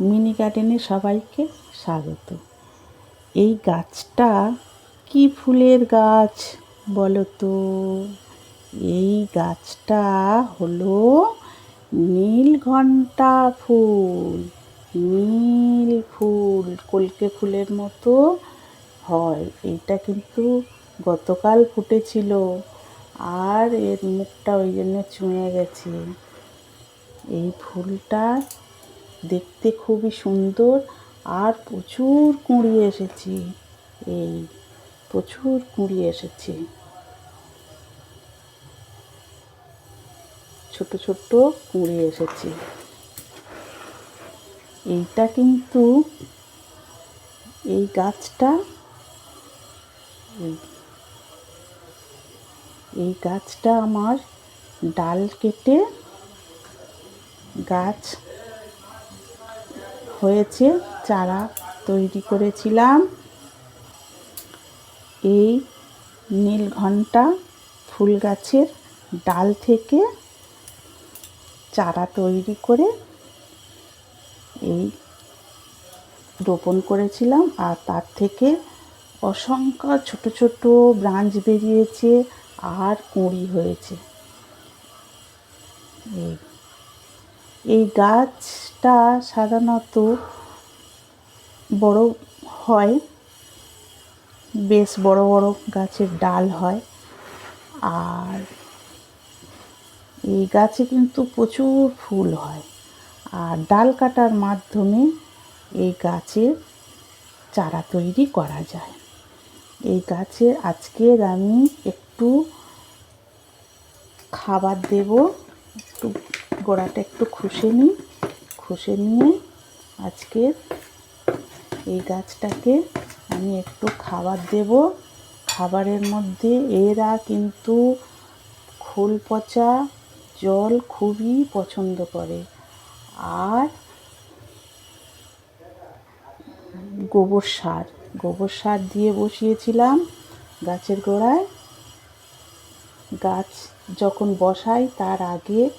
Mini গার্ডেনে সবাইকে স্বাগত। এই গাছটা কি ফুলের গাছ বলো তো এই গাছটা হলো নীলঘণ্টা ফুল, নীল ফুল, কলকে ফুলের মতো হয়। এইটা কিন্তু গতকাল ফুটেছিল আর এর মুখটা ওই জন্য চুঁয়ে গেছে। এই ফুলটা দেখতে খুবই সুন্দর আর প্রচুর কুঁড়ি এসেছে। এই প্রচুর কুঁড়ি এসেছে। ছোট ছোট কুঁড়ি এসেছে। এইটা কিন্তু এই গাছটা এই গাছটা আমার ডাল কেটে গাছ হয়েছে, চারা তৈরি করেছিলাম। এই নীলঘণ্টা ফুল গাছের ডাল থেকে চারা তৈরি করে এই রোপণ করেছিলাম আর তার থেকে অসংখ্য ছোট ছোট ব্রাঞ্চ বেরিয়েছে আর কুঁড়ি হয়েছে। এই এই গাছটা সাধারণত বড় হয়, বেশ বড় বড় গাছের ডাল হয়। আর এই গাছে কিন্তু প্রচুর ফুল হয়। আর ডাল কাটার মাধ্যমে এই গাছের চারা তৈরি করা যায়। এই গাছে আজকের আমি একটু খাবার দেব, একটু গোড়াটা একটু খুশে নিই। খুশে নিয়ে আজকে এই গাছটাকে আমি একটু খাবার দেব। খাবারের মধ্যে এরা কিন্তু খোল পচা, জল খুবই পছন্দ করে। আর গোবর সার গোবর সার দিয়ে বসিয়েছিলাম গাছের গোড়ায়। গাছ যখন বসাই তার আগে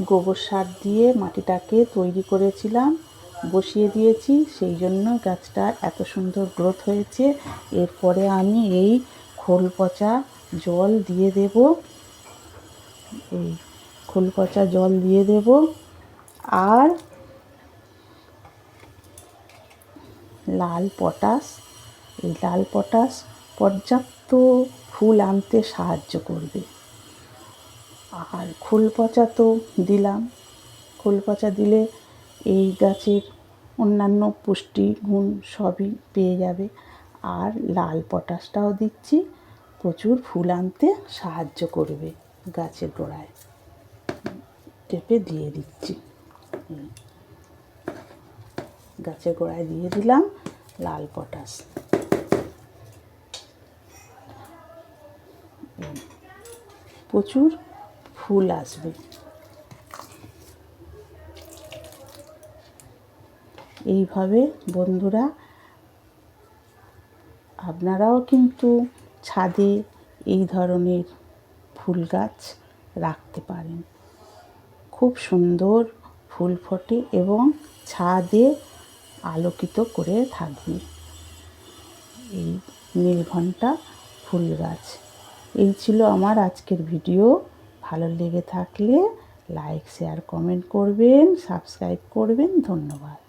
গোবর সার দিয়ে মাটিটাকে তৈরি করেছিলাম, বসিয়ে দিয়েছি। সেই জন্য গাছটা এত সুন্দর গ্রোথ হয়েছে। এরপরে আমি এই খোল পচা জল দিয়ে দেব। এই খোল পচা জল দিয়ে দেব। আর লাল পটাশ, এই লাল পটাশ পর্যাপ্ত ফুল আনতে সাহায্য করবে। আর খোল পচা তো দিলাম। খোল পচা দিলে এই গাছের অন্যান্য পুষ্টি গুণ সবই পেয়ে যাবে। আর লাল পটাশটাও দিচ্ছি। প্রচুর ফুল আনতে সাহায্য করবে গাছের গোড়ায়। টেপে দিয়ে দিচ্ছি। গাছের গোড়ায় দিয়ে দিলাম লাল পটাশ। প্রচুর ফুল আসবে। এইভাবে বন্ধুরা, আপনারাও কিন্তু ছাদে এই ধরনের ফুল গাছ রাখতে পারেন। খুব সুন্দর ফুল ফোটে এবং ছাদে আলোকিত করে থাকবে। এই নীলঘণ্টা ফুল গাছ। এই ছিল আমার আজকের ভিডিও। ভালো লেগে থাকলে লাইক শেয়ার কমেন্ট করবেন সাবস্ক্রাইব করবেন। ধন্যবাদ।